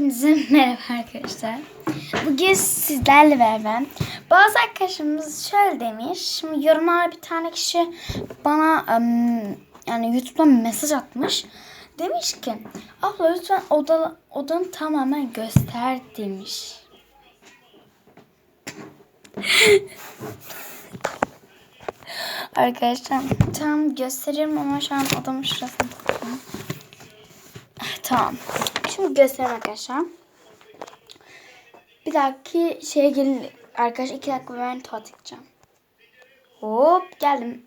Hepinize merhaba arkadaşlar. Bugün sizlerle beraber bazı arkadaşlarımız şöyle demiş. Şimdi yorumlara bir tane kişi bana yani YouTube'dan mesaj atmış. Demiş ki abla lütfen oda, odanı tamamen göster demiş. Arkadaşlar tamam gösteririm ama şu an odamın şurasını tutuyorum. Tamam. Şimdi göstereyim arkadaşlar. Bir dahaki şeye gelin arkadaşlar. iki dakika ben tuvalete gideceğim. Hop geldim.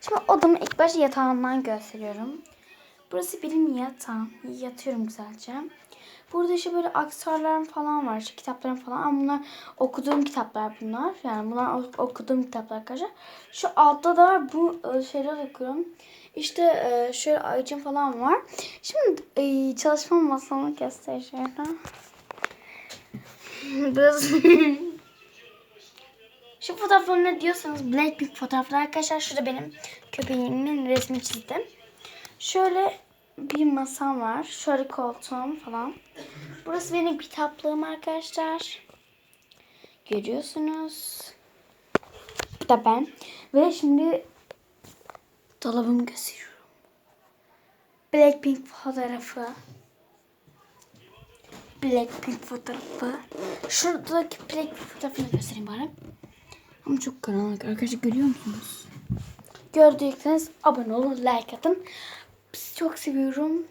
Şimdi odamı ilk başta yatağından gösteriyorum. Burası benim yatağım. Yatıyorum güzelce. Burada işte böyle aksesuarlarım falan var. İşte kitaplarım falan. Ama bunlar okuduğum kitaplar bunlar. Yani bunlar ok- okuduğum kitaplar arkadaşlar. Şu altta da var. Bu e, şeyler okuyorum. İşte e, şöyle ayıcım falan var. Şimdi e, çalışma masamı göstereceğim. Burası... Şu fotoğrafları ne diyorsanız Blackpink fotoğrafları arkadaşlar. Şurada benim köpeğimin resmi çizdim. Şöyle bir masam var. Şöyle koltuğum falan. Burası benim kitaplığım arkadaşlar. Görüyorsunuz. Bu da ben. Ve şimdi dolabımı gösteriyorum. Blackpink fotoğrafı. Blackpink fotoğrafı. Şuradaki Blackpink fotoğrafını göstereyim bari. Ama çok karanlık. Arkadaşlar görüyor musunuz? Gördüyseniz abone olun, like atın. Çok seviyorum.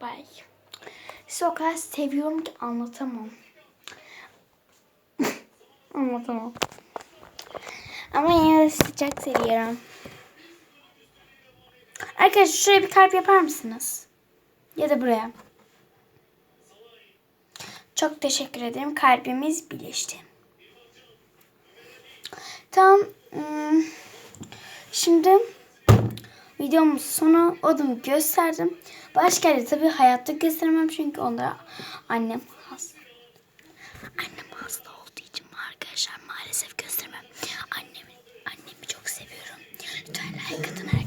Bye. Sizi o kadar seviyorum ki anlatamam. anlatamam. Ama yine de çok seviyorum. Arkadaşlar şuraya bir kalp yapar mısınız? Ya da buraya. Çok teşekkür ederim. Kalbimiz birleşti. Tamam. hmm, Şimdi videomun sonu odamı gösterdim. Başka yerde tabii hayatta gösteremem çünkü onlara annem hasta. Annem hasta olduğu için arkadaşlar maalesef gösteremem. Annemi, annemi çok seviyorum. Lütfen like atın